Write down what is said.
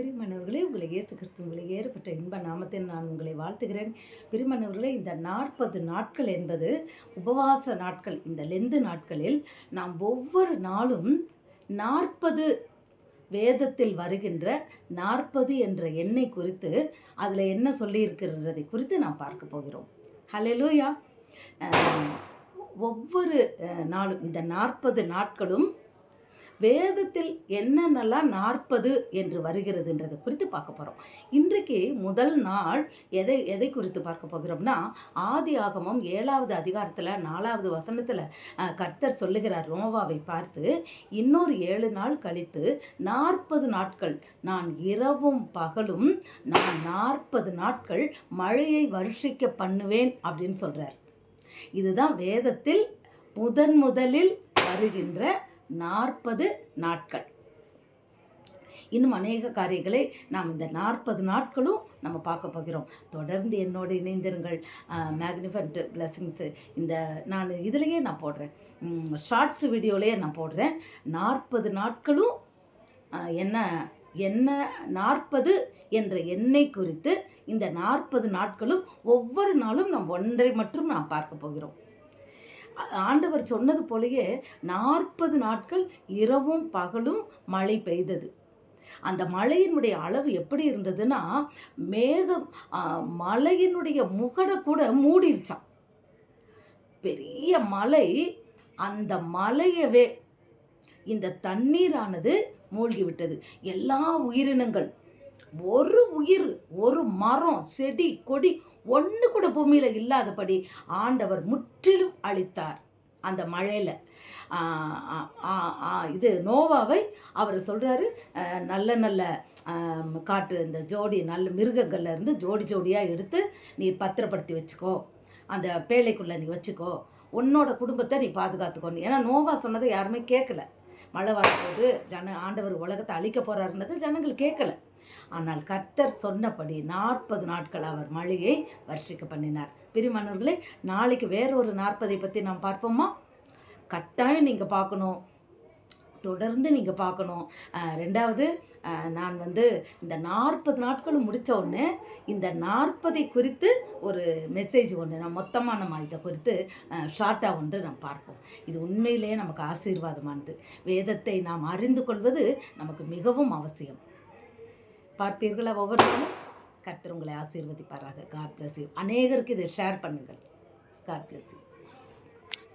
பிரிமணவர்களே உங்களை இயேசு கிறிஸ்து உங்களை ஏற்பட்ட இன்ப நாமத்தில் நான் உங்களை வாழ்த்துகிறேன். பிரிமணவர்களே இந்த நாற்பது நாட்கள் என்பது உபவாச நாட்கள். இந்த லெந்து நாட்களில் நாம் ஒவ்வொரு நாளும் நாற்பது வேதத்தில் வருகின்ற நாற்பது என்ற எண்ணை குறித்து அதில் என்ன சொல்லியிருக்கிறதை குறித்து நாம் பார்க்க போகிறோம். ஹலெலூயா ஒவ்வொரு நாளும் இந்த நாற்பது நாட்களும் வேதத்தில் என்னென்னலாம் நாற்பது என்று வருகிறதுன்றதை குறித்து பார்க்க போகிறோம் இன்றைக்கு முதல் நாள் எதை எதை குறித்து பார்க்க போகிறோம்னா ஆதி ஆகமம் ஏழாவது அதிகாரத்தில் நாலாவது வசனத்தில் கர்த்தர் சொல்லுகிறார் ரோவாவை பார்த்து இன்னொரு ஏழு நாள் கழித்து நாற்பது நாட்கள் நான் இரவும் பகலும் நான் நாற்பது நாட்கள் மழையை வருஷிக்க பண்ணுவேன் அப்படின்னு சொல்கிறார் இதுதான் வேதத்தில் முதன் முதலில் வருகின்ற நாற்பது நாட்கள். இன்னும் அநேக காரியங்களை நாம் இந்த நாற்பது நாட்களும் நம்ம பார்க்க போகிறோம். தொடர்ந்து என்னோடு இணைந்திருங்கள். மேக்னிஃபண்ட் பிளெஸிங்ஸு இந்த நான் இதுலேயே நான் போடுறேன். ஷார்ட்ஸ் வீடியோலேயே நான் போடுறேன். நாற்பது நாட்களும் என்ன என்ன நாற்பது என்ற எண்ணெய் குறித்து இந்த நாற்பது நாட்களும் ஒவ்வொரு நாளும் நாம் ஒன்றை மட்டும் நாம் பார்க்க போகிறோம். ஆண்டவர் சொன்னது போலயே நாற்பது நாட்கள் இரவும் பகலும் மழை பெய்தது. அந்த மழையினுடைய அளவு எப்படி இருந்ததுன்னா மேகம் மலையினுடைய முகடை கூட மூடிருச்சான் பெரிய மலை அந்த மலையவே இந்த தண்ணீரானது மூழ்கி விட்டது எல்லா உயிரினங்கள் ஒரு உயிர் ஒரு மரம் செடி கொடி ஒன்று கூட பூமியில் இல்லாதபடி ஆண்டவர் முற்றிலும் அழித்தார். அந்த மழையில். இது நோவாவை அவர் சொல்கிறாரு நல்ல நல்ல காட்டு இந்த ஜோடி நல்ல மிருகங்கள்லேருந்து ஜோடி ஜோடியாக எடுத்து நீ பத்திரப்படுத்தி வச்சுக்கோ. அந்த பேழைக்குள்ளே நீ வச்சுக்கோ. உன்னோட குடும்பத்தை நீ பாதுகாத்துக்கோன்னு ஏன்னா நோவா சொன்னதை யாருமே கேட்கல மழை வரும்போது ஜன ஆண்டவர் உலகத்தை அழிக்க போகிறாருன்றது ஜனங்கள் கேட்கல ஆனால் கர்த்தர் சொன்னபடி நாற்பது நாட்கள் அவர் மழையை வருஷிக்க பண்ணினார். பிரிமணர்களே நாளைக்கு வேற ஒரு நாற்பதை பற்றி நாம் பார்ப்போமா? கட்டாயம் நீங்கள் பார்க்கணும். தொடர்ந்து நீங்கள் பார்க்கணும். ரெண்டாவது நான் வந்து இந்த நாற்பது நாட்களும் முடித்த உடனே இந்த நாற்பதை குறித்து ஒரு மெசேஜ் ஒன்று நான் மொத்தமாக நம்ம இதை குறித்து ஷார்ட்டாக ஒன்று நாம் பார்ப்போம். இது உண்மையிலேயே நமக்கு ஆசீர்வாதமானது. வேதத்தை நாம் அறிந்து கொள்வது நமக்கு மிகவும் அவசியம். பார்ப்பீர்களா ஒவ்வொருத்தரும் கர்த்தர் உங்களை ஆசீர்வதிப்பாராக. காட் பிளஸ் யூ அநேகருக்கு இதை ஷேர் பண்ணுங்கள். God bless you